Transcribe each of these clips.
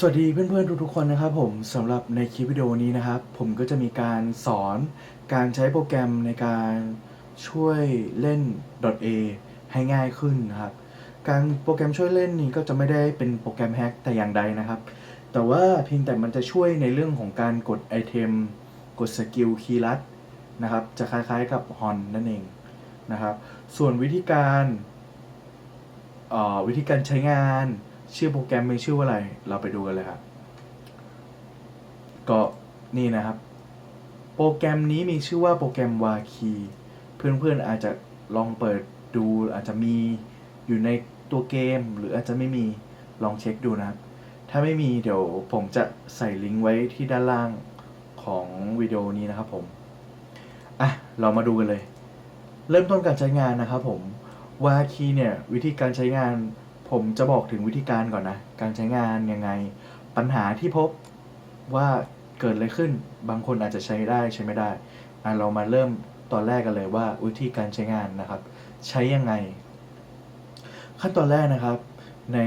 สวัสดีเพื่อนๆ ทุกๆคนนะครับผมสำหรับในคลิปวิดีโอนี้นะครับ ผมก็จะมีการสอนการใช้โปรแกรมในการช่วยเล่น .a ให้ง่ายขึ้นนะครับ การโปรแกรมช่วยเล่นนี้ก็จะไม่ได้เป็นโปรแกรมแฮกแต่อย่างใดนะครับ แต่ว่าเพียงแต่มันจะช่วยในเรื่องของการกดไอเทม กดสกิลคีย์ลัดนะครับ จะคล้ายๆกับฮอนนั่นเองนะครับ ส่วนวิธีการออวิธีการใช้งาน ชื่อโปรแกรมมีชื่อว่าอะไร เราไปดูกันเลยครับ ก็นี่นะครับ โปรแกรมนี้มีชื่อว่าโปรแกรมวาคี เพื่อนๆอาจจะลองเปิดดูอาจจะมีอยู่ในตัวเกม หรืออาจจะไม่มีลองเช็คดูนะครับ ถ้าไม่มีเดี๋ยวผมจะใส่ลิงก์ไว้ที่ด้านล่างของวิดีโอนี้นะครับผมอะเรามาดูกันเลย เริ่มต้นการใช้งานนะครับผมวาคีเนี่ยวิธีการใช้งาน ผมจะบอกถึงวิธีการก่อนนะ การใช้งานยังไง ปัญหาที่พบว่าเกิดอะไรขึ้น บางคนอาจจะใช้ได้ใช้ไม่ได้อะเรามาเริ่มตอนแรกกันเลยว่าวิธีการใช้งานนะครับ ใช้ยังไง ขั้นตอนแรกนะครับ ใน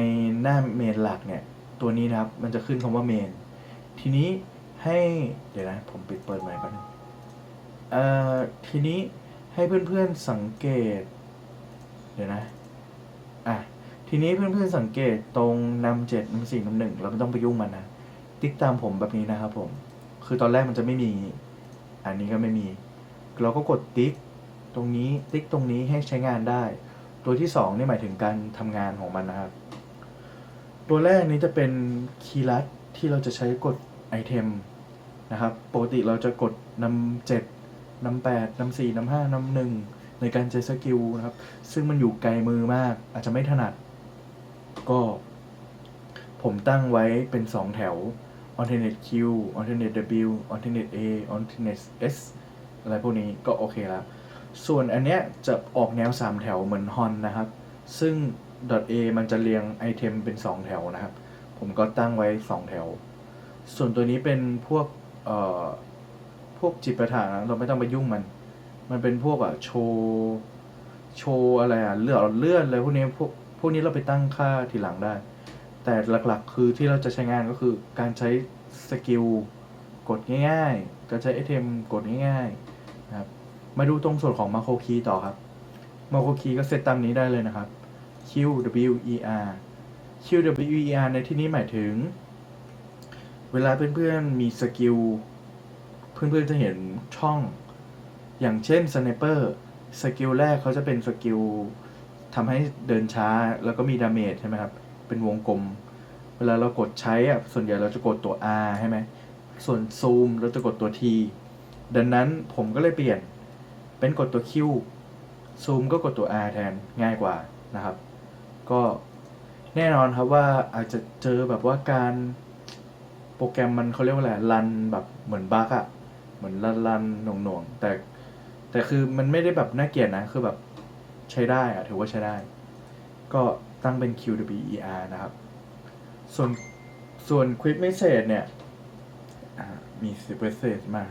หน้าเมนหลักเนี่ย ตัวนี้นะครับมันจะขึ้นคำว่าเมน ทีนี้ให้เดี๋ยวนะ ผมปิดเปิดใหม่ก่อนเอ่อทีนี้ให้เพื่อนๆสังเกต เดี๋ยวนะ อะ ทีนี้เพื่อนๆสังเกตตรงนำเจ็ดนำสี่นำหนึ่งเราไม่ต้องไปยุ่งมันนะ ติ๊กตามผมแบบนี้นะครับผม คือตอนแรกมันจะไม่มี อันนี้ก็ไม่มี เราก็กดติ๊กตรงนี้ติ๊กตรงนี้ให้ใช้งานได้ ตัวที่สองนี่หมายถึงการทำงานของมันนะครับ ตัวแรกนี้จะเป็นคีย์ลัดที่เราจะใช้กดไอเทมนะครับปกติเราจะกดนำเจ็ดนำแปดนำสี่นำห้านำหนึ่งในการใช้สกิลนะครับ ซึ่งมันอยู่ไกลมือมากอาจจะไม่ถนัด ก็ ผมตั้งไว้เป็น 2 แถว alternate Q alternate W alternate A alternate S อะไรพวกนี้ก็โอเคแล้ว ส่วนอันเนี้ยจะออกแนว 3 แถวเหมือนฮอนนะครับ ซึ่ง .a มันจะเรียงไอเทมเป็น 2 แถวนะครับ ผมก็ตั้งไว้ 2 แถว ส่วนตัวนี้เป็นพวกเอ่อพวกจิตประถานะเราไม่ต้องไปยุ่งมัน มันเป็นพวกอะโชว์ โชว์อะไรอะเลื่อนเลื่อนอะไรพวกนี้พวก พวกนี้เราไปตั้งค่าทีหลังได้ แต่หลักๆ คือที่เราจะใช้งานก็คือการใช้สกิลกดง่ายๆ การใช้ไอเทมกดง่ายๆนะครับ มาดูตรงส่วนของมาโคคีต่อครับมาโคคีก็เซตตามนี้ได้เลยนะครับ Q W E R Q W E R ในที่นี้หมายถึง เวลาเพื่อนๆมีสกิลเพื่อนๆจะเห็นช่อง อย่างเช่นสไนเปอร์สกิลแรกเขาจะเป็นสกิล ทำให้เดินช้าแล้วก็มีดาเมจใช่ไหมครับ เป็นวงกลม เวลาเรากดใช้อะส่วนใหญ่เราจะกดตัว R ใช่ไหมส่วนซูมเราจะกดตัว T ดังนั้นผมก็เลยเปลี่ยนเป็นกดตัว Q ซูมก็กดตัว R แทนง่ายกว่านะครับ ก็แน่นอนครับว่าอาจจะเจอแบบว่าการโปรแกรมมันเขาเรียกว่าอะไรรันแบบเหมือนบั๊กอะเหมือนรันรันหน่วงหน่วงๆแต่ แต่คือมันไม่ได้แบบน่าเกลียดนะคือแบบ ใช้ได้อะถือว่าใช้ได้ ก็ตั้งเป็น QWER นะครับ ส่วนส่วน Quick Message เนี่ยมี 10 message มา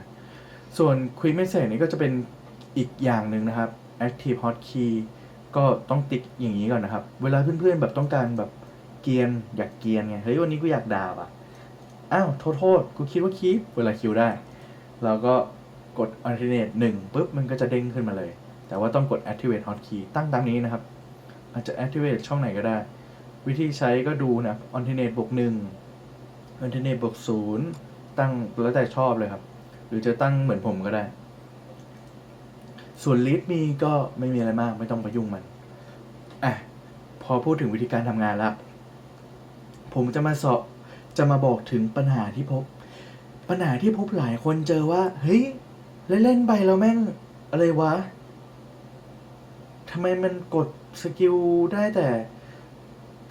ส่วน Quick Message นี่ก็จะเป็นอีกอย่างหนึ่งนะครับ Active Hotkey ก็ต้องติ๊กอย่างนี้ก่อนนะครับ เวลาเพื่อนๆแบบต้องการแบบเกียนอยากเกียนไง เฮ้ย วันนี้กูอยากด่าว่ะ อ้าว โทษโทษกูคิดว่าคีปเวลาคิวได้ เราก็กด alternate 1ปุ๊บ มันก็จะเด้งขึ้นมาเลย แต่ว่าต้องกด activate hotkey ตั้งตามนี้นะครับ อาจจะ activate ช่องไหนก็ได้ วิธีใช้ก็ดูนะ alternate บวก1 alternate บวก0ตั้งแล้วแต่ชอบเลยครับ หรือจะตั้งเหมือนผมก็ได้ ส่วน lead มีก็ไม่มีอะไรมากไม่ต้องไปยุ่งมันอะพอพูดถึงวิธีการทำงานแล้วผมจะมาสอบจะมาบอกถึงปัญหาที่พบ ปัญหาที่พบหลายคนเจอว่า เฮ้ย เล่นๆไปแล้วแม่งอะไรวะ ทำไมมันกดสกิลได้แต่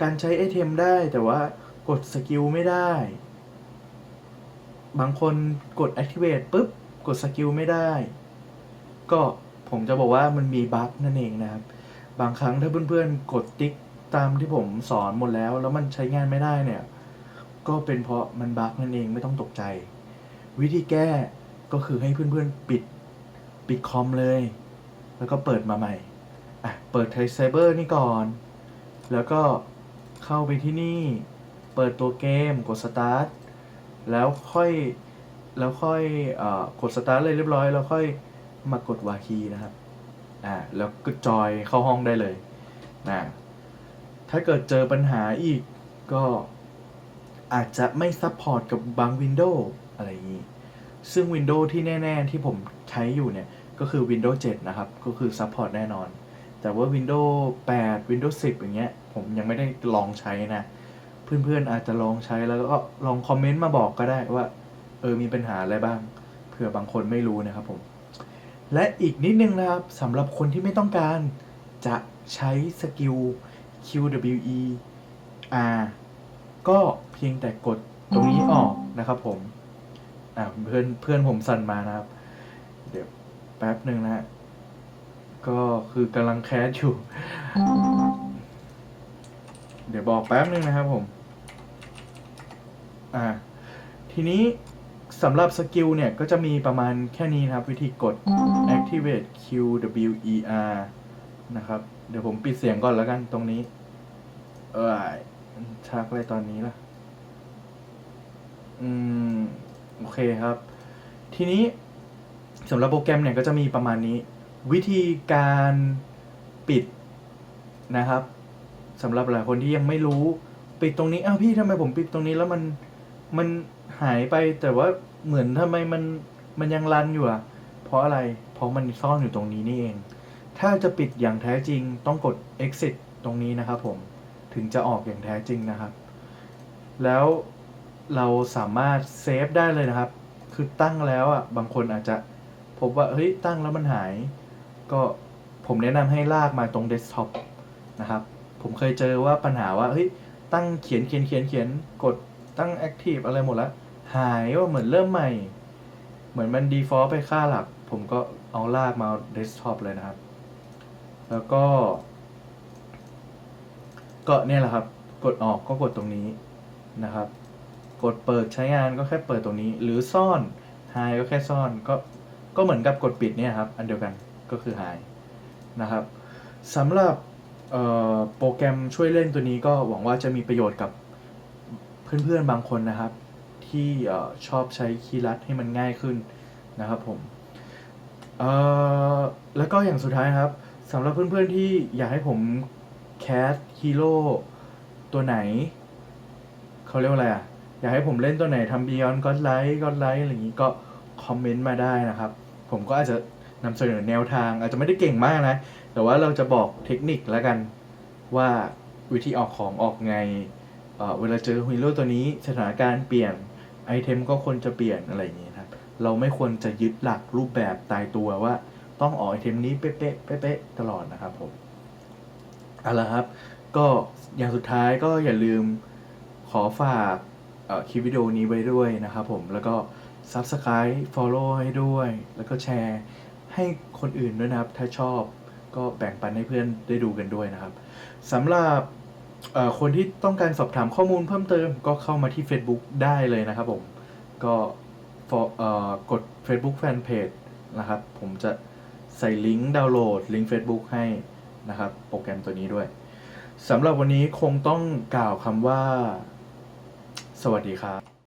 การใช้ไอเทมได้แต่ว่ากดสกิลไม่ได้ บางคนกด activate ปุ๊บ กดสกิลไม่ได้ ก็ผมจะบอกว่ามันมีบั๊กนั่นเองนะครับ บางครั้งถ้าเพื่อนๆ กดติ๊กตามที่ผมสอนหมดแล้ว แล้วมันใช้งานไม่ได้เนี่ย ก็เป็นเพราะมันบั๊กนั่นเองไม่ต้องตกใจ วิธีแก้ก็คือให้เพื่อนๆ ปิดปิดคอมเลย แล้วก็เปิดมาใหม่ อะเปิดไทไซเบอร์นี่ก่อน แล้วก็เข้าไปที่นี่ เปิดตัวเกมกด start แล้วค่อยแล้วค่อยอกด start เลยเรียบร้อย แล้วค่อยมากดวาคีนะครับอ่าแล้วก็จอยเข้าห้องได้เลยนะถ้าเกิดเจอปัญหาอีกก็อาจจะไม่ซัพพอร์ตกับบางวินโดว์อะไรอย่างนี้ ซึ่ง Windows ที่แน่ ๆ ที่ผมใช้อยู่เนี่ย ก็คือ Windows 7 นะครับ ก็คือซัพพอร์ตแน่นอน แต่ว่า Windows 8 Windows 10 อย่างเงี้ย ผมยังไม่ได้ลองใช้นะ เพื่อนๆอาจจะลองใช้แล้วก็ลองคอมเมนต์มาบอกก็ได้ว่า เออมีปัญหาอะไรบ้าง เผื่อบางคนไม่รู้นะครับผม และอีกนิดนึงนะครับสำหรับคนที่ไม่ต้องการจะใช้สกิล QWE R ก็เพียงแต่กดตรงนี้ออกนะครับผม อ่าเพื่อนเพื่อนผมสั่นมานะครับ เดี๋ยวแป๊บหนึ่งนะฮะ ก็คือกำลังแคสอยู่ เดี๋ยวบอกแป๊บหนึ่งนะครับผม อ่า ทีนี้สำหรับสกิลเนี่ย ก็จะมีประมาณแค่นี้นะครับ วิธีกด activate QWER นะครับ เดี๋ยวผมปิดเสียงก่อนแล้วกันตรงนี้ เออชักอะไรตอนนี้ล่ะ อืม โอเคครับ ทีนี้สำหรับโปรแกรมเนี่ยก็จะมีประมาณนี้ วิธีการปิดนะครับสำหรับหลายคนที่ยังไม่รู้ ปิดตรงนี้อ้าวพี่ทำไมผมปิดตรงนี้แล้วมันมันหายไปแต่ว่าเหมือนทำไมมันมันยังรันอยู่อะเพราะอะไร เพราะมันซ่อนอยู่ตรงนี้นี่เอง ถ้าจะปิดอย่างแท้จริงต้องกด exit ตรงนี้นะครับผมถึงจะออกอย่างแท้จริงนะครับ แล้วเราสามารถเซฟได้เลยนะครับ คือตั้งแล้วอะบางคนอาจจะพบว่าเฮ้ยตั้งแล้วมันหาย ก็ผมแนะนำให้ลากมาตรงเดสก์ท็อปนะครับ ผมเคยเจอว่าปัญหาว่าเฮ้ยตั้งเขียนเขียนเขียนเขียนกดตั้ง Active อะไรหมดแล้วหายว่าเหมือนเริ่มใหม่ เหมือนมัน default ไปค่าหลัก ผมก็เอาลากมาเดสก์ท็อปเลยนะครับ แล้วก็ ก็เนี่ยแหละครับ กดออกก็กดตรงนี้นะครับ กดเปิดใช้งานก็แค่เปิดตรงนี้ หรือซ่อน hide ก็แค่ซ่อนก็ก็เหมือนกับกดปิดเนี่ยครับ อันเดียวกัน ก็คือ hide นะครับสำหรับโปรแกรมช่วยเล่นตัวนี้ก็หวังว่าจะมีประโยชน์กับเพื่อนๆบางคนนะครับ ที่ชอบใช้คีย์ลัดให้มันง่ายขึ้นนะครับผมแล้วก็อย่างสุดท้ายครับสำหรับเพื่อนๆที่อยากให้ผมแคสฮีโร่ตัวไหนเขาเรียกว่าอะไรอะอยากให้ผมเล่นตัวไหนทำ Beyond Godlight Godlight อะไรอย่างนี้ก็คอมเมนต์มาได้นะครับ ผมก็อาจจะ นำเสนอแนวทาง อาจจะไม่ได้เก่งมากนะ แต่ว่าเราจะบอกเทคนิคแล้วกันว่าวิธีออกของออกไงเเวลาเจอฮีโร่ตัวนี้สถานการณ์เปลี่ยนไอเทมก็ควรจะเปลี่ยนอะไรอย่างนี้ครับ เราไม่ควรจะยึดหลักรูปแบบตายตัวว่าต้องออกไอเทมนี้เป๊ะๆเป๊ะตลอดนะครับผมเอาละครับ ก็อย่างสุดท้ายก็อย่าลืมขอฝากคลิปวิดีโอนี้ไว้ด้วยนะครับผมแล้วก็ Subscribe Follow ให้ด้วย แล้วก็แชร์ ให้คนอื่นด้วยนะครับ ถ้าชอบก็แบ่งปันให้เพื่อนได้ดูกันด้วยนะครับสำหรับคนที่ต้องการสอบถามข้อมูลเพิ่มเติมก็เข้ามาที่ Facebook ได้เลยนะครับผม ก็ for- กด Facebook Fanpage นะครับ ผมจะใส่ลิงก์ดาวน์โหลด ลิงก์ Facebook ให้นะครับ โปรแกรมตัวนี้ด้วยสำหรับวันนี้คงต้องกล่าวคำว่า สวัสดีครับ